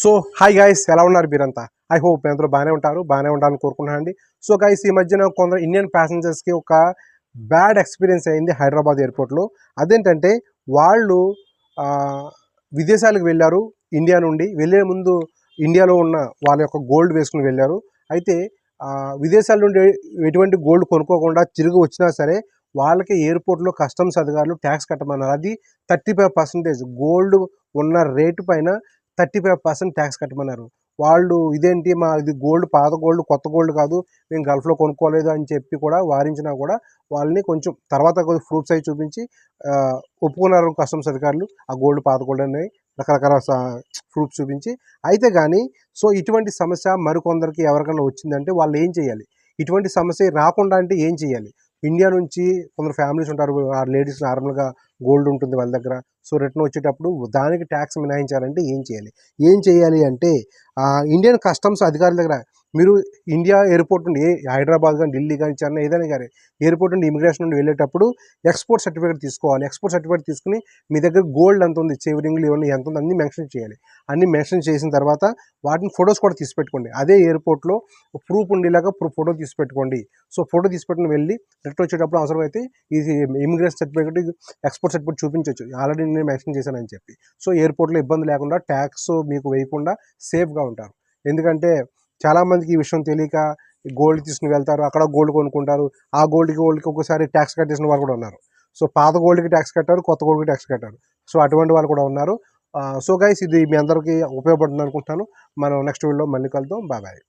So hi guys ఎలా ఉన్నారు మీరంతా? ఐ హోప్ మీ అందరూ బాగానే ఉంటారు బాగానే ఉండాలని కోరుకున్నాను అండి సో గైస్ ఈ మధ్యన కొందరు ఇండియన్ ప్యాసింజర్స్కి ఒక బ్యాడ్ ఎక్స్పీరియన్స్ అయింది హైదరాబాద్ ఎయిర్పోర్ట్లో అదేంటంటే వాళ్ళు విదేశాలకు వెళ్ళారు ఇండియా నుండి. వెళ్ళే ముందు ఇండియాలో ఉన్న వాళ్ళ యొక్క గోల్డ్ వేసుకుని వెళ్ళారు. అయితే విదేశాల నుండి ఎటువంటి గోల్డ్ కొనుక్కోకుండా తిరిగి వచ్చినా సరే వాళ్ళకి ఎయిర్పోర్ట్లో కస్టమ్స్ అధికారులు ట్యాక్స్ కట్టమన్నారు. అది థర్టీ ఫైవ్ పర్సెంటేజ్ గోల్డ్ ఉన్న రేటు పైన థర్టీ ఫైవ్ పర్సెంట్ ట్యాక్స్ కట్టమన్నారు. వాళ్ళు ఇదేంటి మా ఇది గోల్డ్ పాత గోల్డ్ కొత్త గోల్డ్ కాదు మేము గల్ఫ్లో కొనుక్కోలేదు అని చెప్పి కూడా వారించినా కూడా వాళ్ళని కొంచెం తర్వాత కొద్ది ప్రూఫ్స్ అవి చూపించి ఒప్పుకున్నారు కస్టమ్స్ అధికారులు. ఆ గోల్డ్ పాత గోల్డ్ అనేవి రకరకాల ప్రూఫ్స్ చూపించి. అయితే కానీ సో ఇటువంటి సమస్య మరికొందరికి ఎవరికైనా వచ్చిందంటే వాళ్ళు ఏం చేయాలి? ఇటువంటి సమస్య రాకుండా అంటే ఏం చేయాలి? ఇండియా నుంచి కొందరు ఫ్యామిలీస్ ఉంటారు ఆ లేడీస్ నార్మల్గా గోల్డ్ ఉంటుంది వాళ్ళ దగ్గర. సో రిటర్న్ వచ్చేటప్పుడు దానికి ట్యాక్స్ మినహాయించాలంటే ఏం చేయాలి? ఏం చేయాలి అంటే ఇండియన్ కస్టమ్స్ అధికారుల దగ్గర మీరు ఇండియా ఎయిర్పోర్ట్ నుండి ఏ హైదరాబాద్ కానీ ఢిల్లీ కానీ చెన్నై ఏదైనా కానీ ఎయిర్పోర్ట్ నుండి ఇమిగ్రేషన్ నుండి వెళ్ళేటప్పుడు ఎక్స్పోర్ట్ సర్టిఫికేట్ తీసుకోవాలి. ఎక్స్పోర్ట్ సర్టిఫికేట్ తీసుకుని మీ దగ్గర గోల్డ్ ఎంత ఉంది చెవరింగ్లు ఇవన్నీ ఎంత ఉంది అన్ని మెన్షన్ చేయాలి. అన్ని మెన్షన్ చేసిన తర్వాత వాటిని ఫొటోస్ కూడా తీసి పెట్టుకోండి. అదే ఎయిర్పోర్ట్లో ప్రూఫ్ ఉండేలాగా ఫోటో తీసి పెట్టుకోండి. సో ఫోటో తీసి పెట్టుకుని వెళ్ళి రిటర్న్ వచ్చేటప్పుడు అవసరమైతే ఇది ఇమిగ్రేషన్ సర్టిఫికేట్ ఎక్స్పోర్ట్ సర్టిఫికేట్ చూపించవచ్చు ఆల్రెడీ నేను మెన్షన్ చేశానని చెప్పి. సో ఎయిర్పోర్ట్లో ఇబ్బంది లేకుండా ట్యాక్స్ మీకు వేయకుండా సేఫ్గా ఉంటారు. ఎందుకంటే చాలామందికి ఈ విషయం తెలియక గోల్డ్ తీసుకుని వెళ్తారు అక్కడ గోల్డ్ కొనుక్కుంటారు. ఆ గోల్డ్కి గోల్డ్కి ఒకసారి ట్యాక్స్ కట్టేసిన వాళ్ళు కూడా ఉన్నారు. సో పాత గోల్డ్కి ట్యాక్స్ కట్టారు కొత్త గోల్డ్కి ట్యాక్స్ కట్టారు. సో అటువంటి వాళ్ళు కూడా ఉన్నారు. సో గైస్ ఇది మీ అందరికీ ఉపయోగపడుతుంది అనుకుంటున్నాను మనం నెక్స్ట్ వీడియోలో మళ్ళీ కలుద్దాం. బాబాయ్